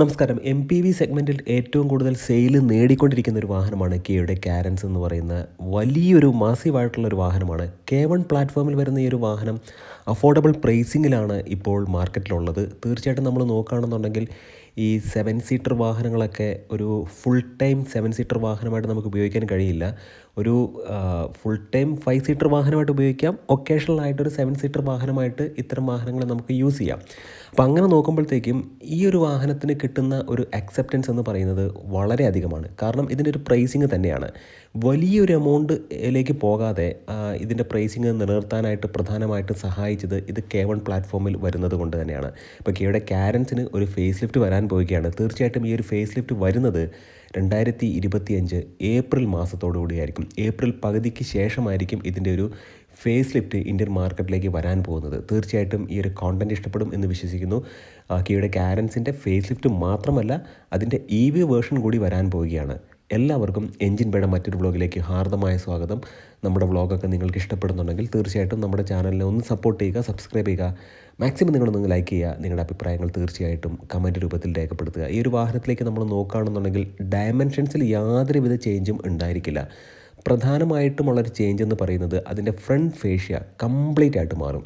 നമസ്കാരം. M P V സെഗ്മെന്റിൽ ഏറ്റവും കൂടുതൽ സെയിൽ നേടിക്കൊണ്ടിരിക്കുന്ന ഒരു വാഹനമാണ് കെയുടെ കാരൻസ് എന്ന് പറയുന്ന വലിയൊരു മാസീവായിട്ടുള്ള ഒരു വാഹനമാണ്. കെ വൺ പ്ലാറ്റ്ഫോമിൽ വരുന്ന ഈ ഒരു വാഹനം അഫോർഡബിൾ പ്രൈസിങ്ങിലാണ് ഇപ്പോൾ മാർക്കറ്റിലുള്ളത് തീർച്ചയായിട്ടും നമ്മൾ നോക്കുകയാണെന്നുണ്ടെങ്കിൽ ഈ സെവൻ സീറ്റർ വാഹനങ്ങളൊക്കെ ഒരു ഫുൾ ടൈം സെവൻ സീറ്റർ വാഹനമായിട്ട് നമുക്ക് ഉപയോഗിക്കാൻ കഴിയില്ല. ഒരു ഫുൾ ടൈം ഫൈവ് സീറ്റർ വാഹനമായിട്ട് ഉപയോഗിക്കാം. ഒക്കേഷണൽ ആയിട്ടൊരു സെവൻ സീറ്റർ വാഹനമായിട്ട് ഇത്തരം വാഹനങ്ങൾ നമുക്ക് യൂസ് ചെയ്യാം. അപ്പോൾ അങ്ങനെ നോക്കുമ്പോഴത്തേക്കും ഈ ഒരു വാഹനത്തിന് കിട്ടുന്ന ഒരു അക്സെപ്റ്റൻസ് എന്ന് പറയുന്നത് വളരെ അധികമാണ്. കാരണം ഇതിന്റെ ഒരു പ്രൈസിങ് തന്നെയാണ്. വലിയൊരു എമൗണ്ടിലേക്ക് പോകാതെ ഇതിന്റെ പ്രൈസിങ് നിലനിർത്താനായിട്ട് പ്രധാനമായിട്ട് സഹായിച്ചത് ഇത് കെ വൺ പ്ലാറ്റ്ഫോമിൽ വരുന്നത് കൊണ്ട് തന്നെയാണ്. ഇപ്പോൾ കെയുടെ കാരൻസിന് ഒരു ഫേസ് ലിഫ്റ്റ് വരാൻ പോവുകയാണ്. തീർച്ചയായിട്ടും ഈ ഒരു ഫേസ് ലിഫ്റ്റ് വരുന്നത് രണ്ടായിരത്തി ഇരുപത്തിയഞ്ച് ഏപ്രിൽ മാസത്തോടു കൂടിയായിരിക്കും. ഏപ്രിൽ പകുതിക്ക് ശേഷമായിരിക്കും ഇതിന്റെ ഒരു ഫേസ് ലിഫ്റ്റ് ഇന്ത്യൻ മാർക്കറ്റിലേക്ക് വരാൻ പോകുന്നത്. തീർച്ചയായിട്ടും ഈ ഒരു കോണ്ടന്റ് ഇഷ്ടപ്പെടും എന്ന് വിശ്വസിക്കുന്നു. കിയുടെ കാരൻസിന്റെ ഫേസ് ലിഫ്റ്റ് മാത്രമല്ല അതിന്റെ ഇ വി വേർഷൻ കൂടി വരാൻ പോവുകയാണ്. എല്ലാവർക്കും എഞ്ചിൻ പേട മറ്റൊരു വ്ളോഗിലേക്ക് ഹാർദമായ സ്വാഗതം. നമ്മുടെ വ്ളോഗൊക്കെ നിങ്ങൾക്ക് ഇഷ്ടപ്പെടുന്നുണ്ടെങ്കിൽ തീർച്ചയായിട്ടും നമ്മുടെ ചാനലിനെ ഒന്ന് സപ്പോർട്ട് ചെയ്യുക സബ്സ്ക്രൈബ് ചെയ്യുക. മാക്സിമം നിങ്ങളൊന്ന് ലൈക്ക് ചെയ്യുക. നിങ്ങളുടെ അഭിപ്രായങ്ങൾ തീർച്ചയായിട്ടും കമന്റ് രൂപത്തിൽ രേഖപ്പെടുത്തുക. ഈ ഒരു വാഹനത്തിലേക്ക് നമ്മൾ നോക്കുകയാണെന്നുണ്ടെങ്കിൽ ഡയമെൻഷൻസിൽ യാതൊരുവിധ ചേഞ്ചും ഉണ്ടായിരിക്കില്ല. പ്രധാനമായിട്ടുമുള്ളൊരു ചേഞ്ച് എന്ന് പറയുന്നത് അതിന്റെ ഫ്രണ്ട് ഫേഷ്യ കംപ്ലീറ്റ് ആയിട്ട് മാറും.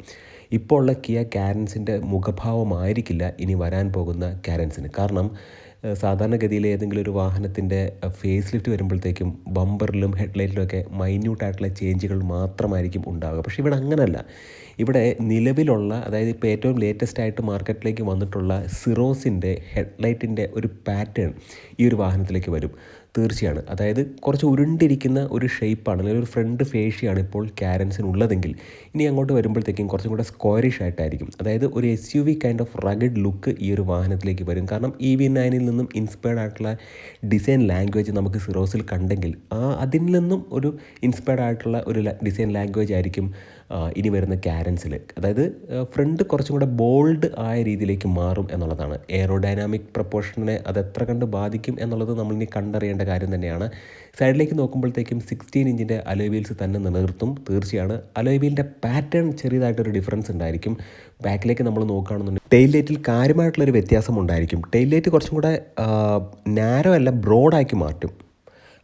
ഇപ്പോൾ ഉള്ള കിയ കാരൻസിന്റെ മുഖഭാവമായിരിക്കില്ല ഇനി വരാൻ പോകുന്ന കാരൻസിന് കാരണം സാധാരണഗതിയിൽ ഏതെങ്കിലും ഒരു വാഹനത്തിന്റെ ഫേസ് ലിഫ്റ്റ് വരുമ്പോഴത്തേക്കും ബമ്പറിലും ഹെഡ്ലൈറ്റിലും ഒക്കെ മൈന്യൂട്ടായിട്ടുള്ള ചേഞ്ചുകൾ മാത്രമായിരിക്കും ഉണ്ടാകുക പക്ഷേ ഇവിടെ അങ്ങനല്ല. ഇവിടെ നിലവിലുള്ള അതായത് ഇപ്പോൾ ഏറ്റവും ലേറ്റസ്റ്റ് ആയിട്ട് മാർക്കറ്റിലേക്ക് വന്നിട്ടുള്ള സിറോസിന്റെ ഹെഡ്ലൈറ്റിന്റെ ഒരു പാറ്റേൺ ഈ ഒരു വാഹനത്തിലേക്ക് വരും. തീർച്ചയാണ്. അതായത് കുറച്ച് ഉരുണ്ടിരിക്കുന്ന ഒരു ഷേപ്പാണ് അല്ലെങ്കിൽ ഒരു ഫ്രണ്ട് ഫേഷിയാണ് ഇപ്പോൾ കാരൻസിനുള്ളതെങ്കിൽ ഇനി അങ്ങോട്ട് വരുമ്പോഴത്തേക്കും കുറച്ചും കൂടെ സ്ക്വയറിഷ് ആയിട്ടായിരിക്കും. അതായത് ഒരു S U V kind of rugged look ഈ ഒരു വാഹനത്തിലേക്ക് വരും. കാരണം ഇ വി നയനിൽ നിന്നും ഇൻസ്പയർഡ് ആയിട്ടുള്ള ഡിസൈൻ ലാംഗ്വേജ് നമുക്ക് സിറോസിൽ കണ്ടെങ്കിൽ ആ അതിൽ നിന്നും ഒരു ഇൻസ്പയർഡ് ആയിട്ടുള്ള ഒരു ഡിസൈൻ ലാംഗ്വേജ് ആയിരിക്കും ഇനി വരുന്ന ക്യാരൻസിൽ അതായത് ഫ്രണ്ട് കുറച്ചും കൂടെ ബോൾഡ് ആയ രീതിയിലേക്ക് മാറും എന്നുള്ളതാണ്. എയറോഡൈനാമിക് പ്രപ്പോർഷനെ അത് എത്ര കണ്ട് ബാധിക്കും എന്നുള്ളത് നമ്മളിനി കണ്ടറിയേണ്ട കാര്യം തന്നെയാണ്. സൈഡിലേക്ക് നോക്കുമ്പോഴത്തേക്കും സിക്സ്റ്റീൻ ഇഞ്ചിന്റെ അലോയ് വീൽസ് തന്നെ നിലനിർത്തും. തീർച്ചയാണ്. അലോയ് വീലിന്റെ പാറ്റേൺ ചെറിയതായിട്ടൊരു ഡിഫറൻസ് ഉണ്ടായിരിക്കും. ബാക്കിലേക്ക് നമ്മൾ നോക്കുകയാണെന്നുണ്ടെങ്കിൽ ടെയിൽ ലൈറ്റിൽ കാര്യമായിട്ടുള്ളൊരു വ്യത്യാസം ഉണ്ടായിരിക്കും. ടെയിൽ ലൈറ്റ് കുറച്ചും കൂടെ നാരോ അല്ല ബ്രോഡാക്കി മാറ്റും.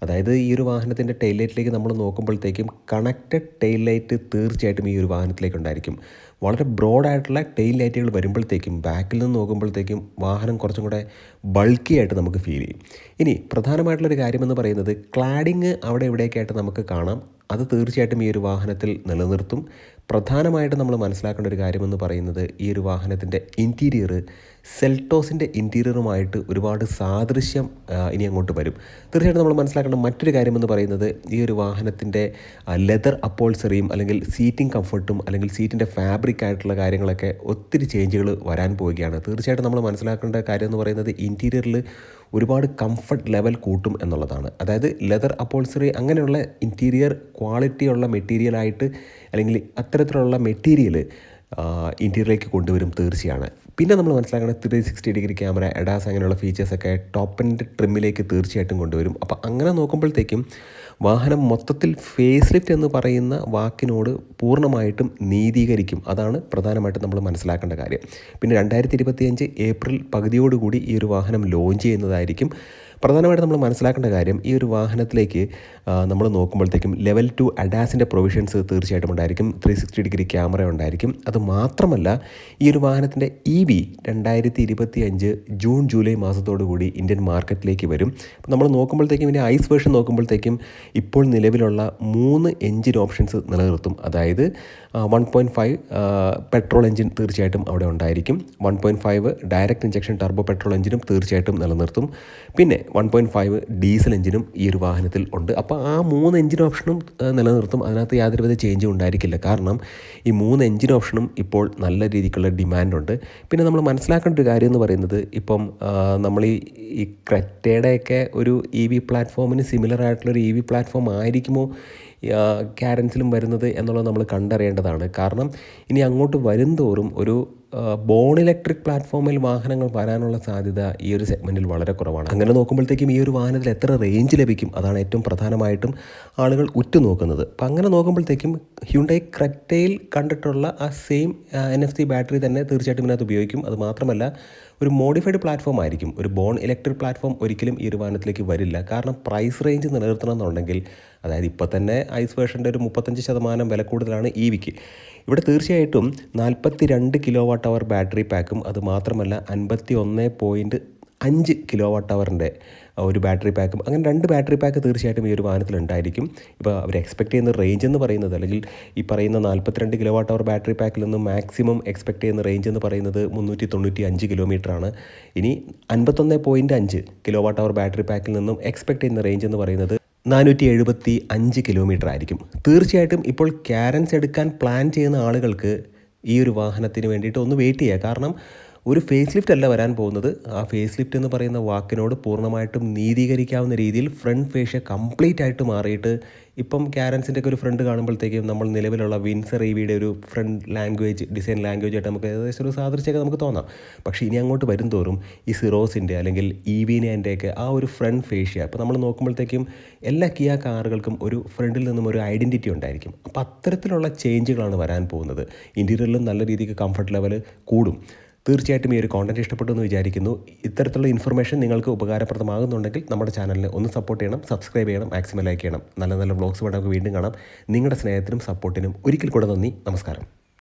അതായത് ഈ ഒരു വാഹനത്തിന്റെ ടെയിൽ ലൈറ്റിലേക്ക് നമ്മൾ നോക്കുമ്പോഴത്തേക്കും കണക്റ്റഡ് ടെയിൽ ലൈറ്റ് തീർച്ചയായിട്ടും ഈ ഒരു വാഹനത്തിലേക്ക് ഉണ്ടായിരിക്കും. വളരെ ബ്രോഡായിട്ടുള്ള ടെയിൽ ലൈറ്റുകൾ വരുമ്പോഴത്തേക്കും ബാക്കിൽ നിന്ന് നോക്കുമ്പോഴത്തേക്കും വാഹനം കുറച്ചും കൂടെ ബൾക്കി ആയിട്ട് നമുക്ക് ഫീൽ ചെയ്യും. ഇനി പ്രധാനമായിട്ടുള്ളൊരു കാര്യമെന്ന് പറയുന്നത് ക്ലാഡിങ് അവിടെ എവിടെയൊക്കെയായിട്ട് നമുക്ക് കാണാം. അത് തീർച്ചയായിട്ടും ഈ ഒരു വാഹനത്തിൽ നിലനിർത്തും. പ്രധാനമായിട്ടും നമ്മൾ മനസ്സിലാക്കേണ്ട ഒരു കാര്യമെന്ന് പറയുന്നത് ഈ ഒരു വാഹനത്തിന്റെ ഇന്റീരിയർ സെൽട്ടോസിന്റെ ഇന്റീരിയറുമായിട്ട് ഒരുപാട് സാദൃശ്യം ഇനി അങ്ങോട്ട് വരും. തീർച്ചയായിട്ടും നമ്മൾ മനസ്സിലാക്കേണ്ട മറ്റൊരു കാര്യമെന്ന് പറയുന്നത് ഈ ഒരു വാഹനത്തിന്റെ ലെതർ അപ്പോൾസറിയും അല്ലെങ്കിൽ സീറ്റിംഗ് കംഫർട്ടും അല്ലെങ്കിൽ സീറ്റിന്റെ ഫാബ്രിക് ആയിട്ടുള്ള കാര്യങ്ങളൊക്കെ ഒത്തിരി ചേഞ്ചുകൾ വരാൻ പോവുകയാണ്. തീർച്ചയായിട്ടും നമ്മൾ മനസ്സിലാക്കേണ്ട കാര്യം എന്ന് പറയുന്നത് ഇന്റീരിയറിൽ ഒരുപാട് കംഫർട്ട് ലെവൽ കൂട്ടും എന്നുള്ളതാണ്. അതായത് ലെതർ അപ്പോൾസറി അങ്ങനെയുള്ള ഇന്റീരിയർ ക്വാളിറ്റിയുള്ള മെറ്റീരിയലായിട്ട് അല്ലെങ്കിൽ അത്തരത്തിലുള്ള മെറ്റീരിയൽ ഇന്റീരിയറിലേക്ക് കൊണ്ടുവരും തീർച്ചയാണ്. പിന്നെ നമ്മൾ മനസ്സിലാക്കണം three sixty degree camera ADAS അങ്ങനെയുള്ള ഫീച്ചേഴ്സൊക്കെ ടോപ്പ് ആൻഡ് ട്രിമ്മിലേക്ക് തീർച്ചയായിട്ടും കൊണ്ടുവരും. അപ്പോൾ അങ്ങനെ നോക്കുമ്പോഴത്തേക്കും വാഹനം മൊത്തത്തിൽ ഫേസ് ലിഫ്റ്റ് എന്ന് പറയുന്ന വാക്കിനോട് പൂർണമായിട്ടും നീതീകരിക്കും. അതാണ് പ്രധാനമായിട്ടും നമ്മൾ മനസ്സിലാക്കേണ്ട കാര്യം. പിന്നെ രണ്ടായിരത്തി ഏപ്രിൽ പകുതിയോടുകൂടി ഈ ഒരു വാഹനം ലോഞ്ച് ചെയ്യുന്നതായിരിക്കും. പ്രധാനമായിട്ട് നമ്മൾ മനസ്സിലാക്കേണ്ട കാര്യം ഈ ഒരു വാഹനത്തിലേക്ക് നമ്മൾ നോക്കുമ്പോഴത്തേക്കും ലെവൽ ടു അഡാസിന്റെ പ്രൊവിഷൻസ് തീർച്ചയായിട്ടും ഉണ്ടായിരിക്കും. ത്രീ സിക്സ്റ്റി ഡിഗ്രി ക്യാമറ ഉണ്ടായിരിക്കും. അത് മാത്രമല്ല ഈ ഒരു വാഹനത്തിന്റെ ഇ വി രണ്ടായിരത്തി ഇരുപത്തി അഞ്ച് ജൂൺ ജൂലൈ മാസത്തോടു കൂടി ഇന്ത്യൻ മാർക്കറ്റിലേക്ക് വരും. നമ്മൾ നോക്കുമ്പോഴത്തേക്കും ഇതിന്റെ ഐസ് വേർഷൻ നോക്കുമ്പോഴത്തേക്കും ഇപ്പോൾ നിലവിലുള്ള മൂന്ന് എഞ്ചിൻ ഓപ്ഷൻസ് നിലനിർത്തും. അതായത് one point five petrol engine തീർച്ചയായിട്ടും അവിടെ ഉണ്ടായിരിക്കും. One point five direct injection turbo petrol എഞ്ചിനും തീർച്ചയായിട്ടും നിലനിർത്തും. പിന്നെ വൺ പോയിന്റ് ഫൈവ് ഡീസൽ എഞ്ചിനും ഈ ഒരു വാഹനത്തിൽ ഉണ്ട്. അപ്പോൾ ആ മൂന്ന് എഞ്ചിൻ ഓപ്ഷനും നിലനിർത്തും. അതിനകത്ത് യാതൊരുവിധ ചേഞ്ചും ഉണ്ടായിരിക്കില്ല. കാരണം ഈ മൂന്ന് എഞ്ചിൻ ഓപ്ഷനും ഇപ്പോൾ നല്ല രീതിക്കുള്ള ഡിമാൻഡുണ്ട് പിന്നെ നമ്മൾ മനസ്സിലാക്കേണ്ട ഒരു കാര്യം എന്ന് പറയുന്നത് ഇപ്പം നമ്മൾ ഈ ഈ ക്രെറ്റയുടെയൊക്കെ ഒരു ഇ വി പ്ലാറ്റ്ഫോമിന് സിമിലർ ആയിട്ടുള്ളൊരു ഇ വി പ്ലാറ്റ്ഫോം ആയിരിക്കുമോ ക്യാരൻസിലും വരുന്നത് എന്നുള്ളത് നമ്മൾ കണ്ടറിയേണ്ടതാണ്. കാരണം ഇനി അങ്ങോട്ട് വരുംതോറും ഒരു ബോൺ ഇലക്ട്രിക് പ്ലാറ്റ്ഫോമിൽ വാഹനങ്ങൾ വരാനുള്ള സാധ്യത ഈ ഒരു സെഗ്മെന്റിൽ വളരെ കുറവാണ്. അങ്ങനെ നോക്കുമ്പോഴത്തേക്കും ഈ ഒരു വാഹനത്തിൽ എത്ര റേഞ്ച് ലഭിക്കും? അതാണ് ഏറ്റവും പ്രധാനമായിട്ടും ആളുകൾ ഉറ്റുനോക്കുന്നത്. അപ്പം അങ്ങനെ നോക്കുമ്പോഴത്തേക്കും ഹ്യുണ്ടൈ ക്രെറ്റയിൽ കണ്ടിട്ടുള്ള ആ same N F C battery തന്നെ തീർച്ചയായിട്ടും ഇതിനകത്ത് ഉപയോഗിക്കും. അത് മാത്രമല്ല ഒരു മോഡിഫൈഡ് പ്ലാറ്റ്ഫോം ആയിരിക്കും. ഒരു ബോൺ ഇലക്ട്രിക് പ്ലാറ്റ്ഫോം ഒരിക്കലും ഈ ഒരു വാഹനത്തിലേക്ക് വരില്ല. കാരണം പ്രൈസ് റേഞ്ച് നിലനിർത്തണം എന്നുണ്ടെങ്കിൽ അതായത് ഇപ്പോൾ തന്നെ ഐസ് വേർഷന്റെ ഒരു മുപ്പത്തഞ്ച് ശതമാനം വില കൂടുതലാണ് ഇ വിക്ക് ഇവിടെ തീർച്ചയായിട്ടും നാൽപ്പത്തി രണ്ട് കിലോ വാട്ട് അവർ ബാറ്ററി പാക്കും അത് മാത്രമല്ല അൻപത്തി ഒന്ന് പോയിന്റ് അഞ്ച് കിലോ വാട്ട് അവറിന്റെ ഒരു ബാറ്ററി പാക്കും അങ്ങനെ രണ്ട് ബാറ്ററി പാക്ക് തീർച്ചയായിട്ടും ഈ ഒരു വാഹനത്തിൽ ഉണ്ടായിരിക്കും. ഇപ്പോൾ അവർ എക്സ്പെക്ട് ചെയ്യുന്ന റേഞ്ച് എന്ന് പറയുന്നത് അല്ലെങ്കിൽ ഈ പറയുന്ന നാൽപ്പത്തിരണ്ട് കിലോ വാട്ട് അവർ ബാറ്ററി പാക്കിൽ നിന്ന് മാക്സിമം എക്സ്പെക്ട് ചെയ്യുന്ന റേഞ്ച് എന്ന് പറയുന്നത് മുന്നൂറ്റി തൊണ്ണൂറ്റി അഞ്ച് കിലോമീറ്ററാണ് ഇനി അൻപത്തൊന്ന് പോയിന്റ് അഞ്ച് കിലോ വാട്ട് അവർ ബാറ്ററി പാക്കിൽ നിന്നും എക്സ്പെക്ട് ചെയ്യുന്ന റേഞ്ച് എന്ന് പറയുന്നത് നാനൂറ്റി എഴുപത്തി അഞ്ച് കിലോമീറ്റർ ആയിരിക്കും. തീർച്ചയായിട്ടും ഇപ്പോൾ ക്യാരൻസ് എടുക്കാൻ പ്ലാൻ ചെയ്യുന്ന ആളുകൾക്ക് ഈ ഒരു വാഹനത്തിന് വേണ്ടിയിട്ട് ഒന്ന് വെയിറ്റ് ചെയ്യുക. കാരണം ഒരു ഫേസ് ലിഫ്റ്റ് അല്ല വരാൻ പോകുന്നത്. ആ ഫേസ് ലിഫ്റ്റ് എന്ന് പറയുന്ന വാക്കിനോട് പൂർണമായിട്ടും നീതീകരിക്കാവുന്ന രീതിയിൽ ഫ്രണ്ട് ഫേഷ്യ കംപ്ലീറ്റ് ആയിട്ട് മാറിയിട്ട് ഇപ്പം ക്യാരൻസിന്റെ ഒക്കെ ഒരു ഫ്രണ്ട് കാണുമ്പോഴത്തേക്കും നമ്മൾ നിലവിലുള്ള വിൻസർ ഇ വിയുടെ ഒരു ഫ്രണ്ട് ലാംഗ്വേജ് ഡിസൈൻ ലാംഗ്വേജ് ആയിട്ട് നമുക്ക് ഏകദേശം ഒരു സാദൃശ്യമൊക്കെ നമുക്ക് തോന്നാം. പക്ഷേ ഇനി അങ്ങോട്ട് വരും തോറും ഈ സിറോസിന്റെ അല്ലെങ്കിൽ ഇ വിനേന്റെയൊക്കെ ആ ഒരു ഫ്രണ്ട് ഫേഷ്യ അപ്പോൾ നമ്മൾ നോക്കുമ്പോഴത്തേക്കും എല്ലാ കിയ കാറുകൾക്കും ഒരു ഫ്രണ്ടിൽ നിന്നും ഒരു ഐഡന്റിറ്റി ഉണ്ടായിരിക്കും. അപ്പോൾ അത്തരത്തിലുള്ള ചേഞ്ചുകളാണ് വരാൻ പോകുന്നത്. ഇന്റീരിയറിലും നല്ല രീതിക്ക് കംഫർട്ട് ലെവൽ കൂടും. തീർച്ചയായിട്ടും ഈ ഒരു കോണ്ടന്റ് ഇഷ്ടപ്പെട്ടു എന്ന് വിചാരിക്കുന്നു. ഇത്തരത്തിലുള്ള ഇൻഫർമേഷൻ നിങ്ങൾക്ക് ഉപകാരപ്രദമാകുന്നുണ്ടെങ്കിൽ നമ്മുടെ ചാനലിനെ ഒന്ന് സപ്പോർട്ട് ചെയ്യണം സബ്സ്ക്രൈബ് ചെയ്യണം മാക്സിമം ലൈക്ക് ചെയ്യണം. നല്ല നല്ല വ്ലോഗ്സ് വേണം വീണ്ടും കാണാം. നിങ്ങളുടെ സ്നേഹത്തിനും സപ്പോർട്ടിനും ഒരിക്കൽ കൂടെ നന്ദി. നമസ്കാരം.